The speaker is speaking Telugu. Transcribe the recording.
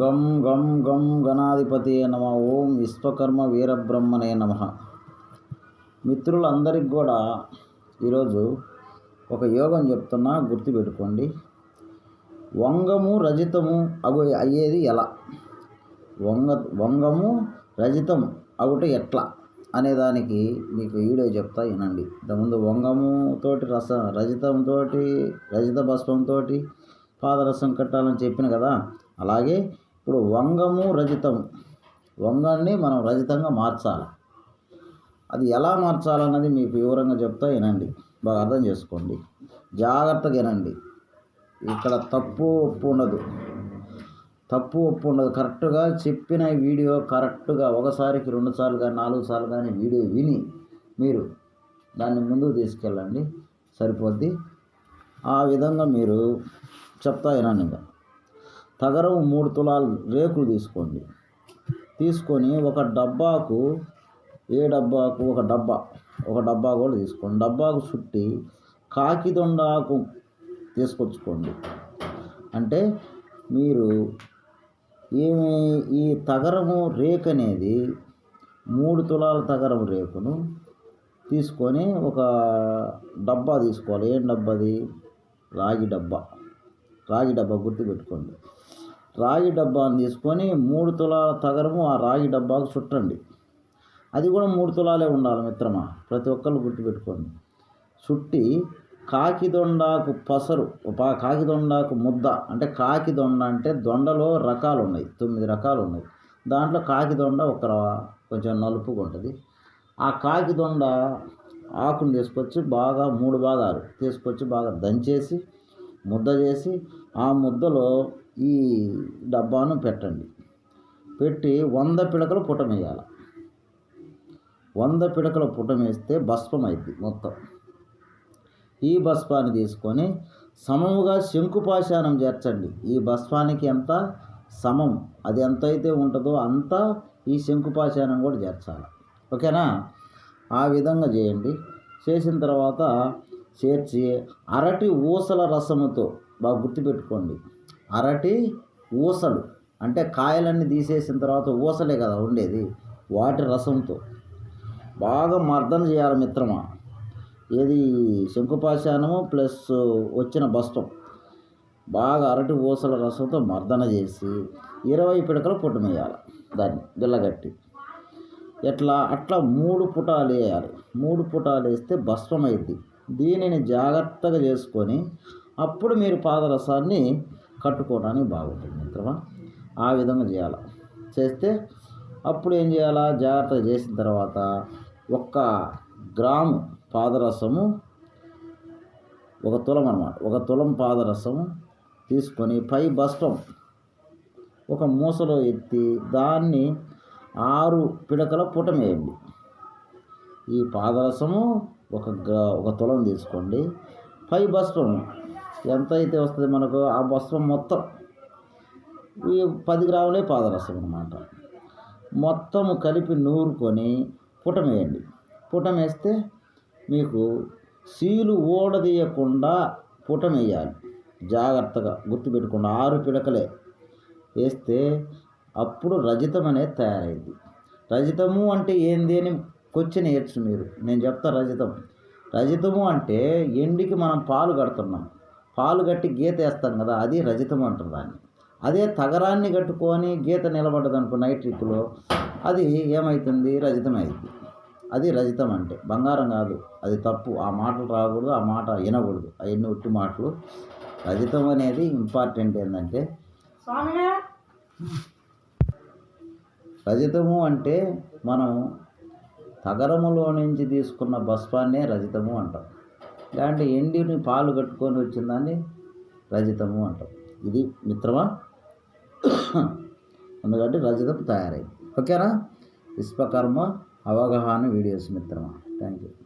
గం గం గం గణాధిపతి నమ. ఓం విశ్వకర్మ వీరబ్రహ్మనే నమ. మిత్రులందరికి కూడా ఈరోజు ఒక యోగం చెప్తున్నా గుర్తుపెట్టుకోండి. వంగము రజితము అగు అయ్యేది ఎలా? వంగ వంగము రజితం అగుట ఎట్లా? అనేదానికి మీకు వీడియో చెప్తా వినండి. ఇంతకుముందు వంగముతోటి రస రజితంతో రజిత భస్మంతో పాదరసం కట్టాలని చెప్పిన కదా? అలాగే ఇప్పుడు వంగము రజితం వంగాన్ని మనం రజితంగా మార్చాలి. అది ఎలా మార్చాలన్నది మీకు వివరంగా చెప్తా వినండి. బాగా అర్థం చేసుకోండి. జాగ్రత్తగా వినండి. ఇక్కడ తప్పు ఒప్పు ఉండదు. తప్పు ఒప్పు ఉండదు. కరెక్ట్గా చెప్పిన వీడియో కరెక్ట్గా ఒకసారికి రెండు సార్లు కానీ నాలుగు సార్లు కానీ వీడియో విని మీరు దాన్ని ముందుకు తీసుకెళ్ళండి. సరిపోద్ది. ఆ విధంగా మీరు చెప్తా వినండి ఇంకా. తగరం మూడు తులాలు రేకులు తీసుకోండి. తీసుకొని ఒక డబ్బాకు ఏ డబ్బాకు? ఒక డబ్బా. ఒక డబ్బా కూడా తీసుకోండి. డబ్బాకు చుట్టి కాకిదొండాకు తీసుకొచ్చుకోండి. అంటే మీరు ఏమి ఈ తగరము రేకు అనేది మూడు తులాల తగరం రేకును తీసుకొని ఒక డబ్బా తీసుకోవాలి. ఏం డబ్బాది? రాగి డబ్బా. రాగి డబ్బా గుర్తుపెట్టుకోండి. రాగి డబ్బాను తీసుకొని మూడు తులాల తగరము ఆ రాగి డబ్బాకు చుట్టండి. అది కూడా మూడు తులాలే ఉండాలి మిత్రమా. ప్రతి ఒక్కరు గుర్తుపెట్టుకోండి. చుట్టి కాకిదొండాకు పసరు కాకిదొండాకు ముద్ద అంటే కాకిదొండ అంటే దొండలో రకాలు ఉన్నాయి తొమ్మిది రకాలు ఉన్నాయి దాంట్లో కాకిదొండ ఒక కొంచెం నలుపుగా ఉంటుంది. ఆ కాకి దొండ ఆకును తీసుకొచ్చి బాగా మూడు భాగాలు తీసుకొచ్చి బాగా దంచేసి ముద్ద చేసి ఆ ముద్దలో ఈ డబ్బాను పెట్టండి. పెట్టి వంద పిడకలు పుటమేయాలి వంద పిడకల పుటమేస్తే భస్మం అయింది మొత్తం. ఈ భస్మాన్ని తీసుకొని సమముగా శంకుపాశానం చేర్చండి. ఈ భస్మానికి ఎంత సమం అది ఎంత అయితే ఉంటుందో అంత ఈ శంకుపాశానం కూడా చేర్చాలి. ఓకేనా? ఆ విధంగా చేయండి. చేసిన తర్వాత చేర్చి అరటి ఊసల రసముతో బాగా గుర్తుపెట్టుకోండి. అరటి ఊసలు. అంటే కాయలన్నీ తీసేసిన తర్వాత ఊసలే కదా ఉండేది వాటి రసంతో. బాగా మర్దన చేయాలి మిత్రమా. ఏది? శంకుపాశానము ప్లస్ వచ్చిన బస్తం. బాగా అరటి ఊసల రసంతో మర్దన చేసి ఇరవై పిడకలు పుట్టమేయాలి దాన్ని గిల్లగట్టి. ఎట్లా? అట్లా మూడు పుటాలు వేయాలి. మూడు పుటాలు వేస్తే భస్మం దీనిని జాగ్రత్తగా చేసుకొని అప్పుడు మీరు పాదరసాన్ని కట్టుకోవడానికి బాగుంటుంది మిత్రమా? ఆ విధంగా చేయాలి? చేస్తే అప్పుడు ఏం చేయాలా? జాగ్రత్త చేసిన తర్వాత ఒక్క గ్రాము పాదరసము ఒక తులం అనమాట ఒక తులం పాదరసము తీసుకొని పై బస్తం ఒక మూసలో ఎత్తి దాన్ని ఆరు పిడకల పుటమేయండి ఈ పాదరసము ఒక ఒక తులం తీసుకోండి. పై భస్మం ఎంత అయితే వస్తుంది మనకు ఆ భస్మం మొత్తం ఈ పది గ్రాములే పాదరసం అనమాట మొత్తము కలిపి నూరుకొని పుటం వేయండి. పుటం వేస్తే మీకు సీలు ఓడదీయకుండా పుటమేయాలి జాగ్రత్తగా గుర్తుపెట్టకుండా ఆరు పిడకలే. వేస్తే అప్పుడు రజితం అనేది తయారైంది రజితము అంటే ఏంది అని క్వశ్చన్ వేయచ్చు మీరు. నేను చెప్తా రజితం. రజితము అంటే ఎండికి మనం పాలు కడుతున్నాం. పాలు కట్టి గీత వేస్తాం కదా అది రజితం అంటారు దాన్ని. అదే తగరాన్ని కట్టుకొని గీత నిలబడ్డది అనుకో నైట్రిక్లో అది ఏమవుతుంది రజితం అవుతుంది అది రజితం అంటే. బంగారం కాదు. అది తప్పు. ఆ మాటలు రాకూడదు ఆ మాట వినకూడదు. అవన్నీ ఉట్టి మాటలు. రజితం అనేది ఇంపార్టెంట్ ఏంటంటే రజితము అంటే మనం తగరములో నుంచి తీసుకున్న భస్మాన్నే రజితము అంటాం. ఇలాంటి ఎండిని పాలు కట్టుకొని వచ్చిందాన్ని రజితము అంటాం. ఇది మిత్రమా? ఎందుకంటే రజితం తయారైంది. ఓకేనా? విశ్వకర్మ అవగాహన వీడియోస్ మిత్రమా? Thank you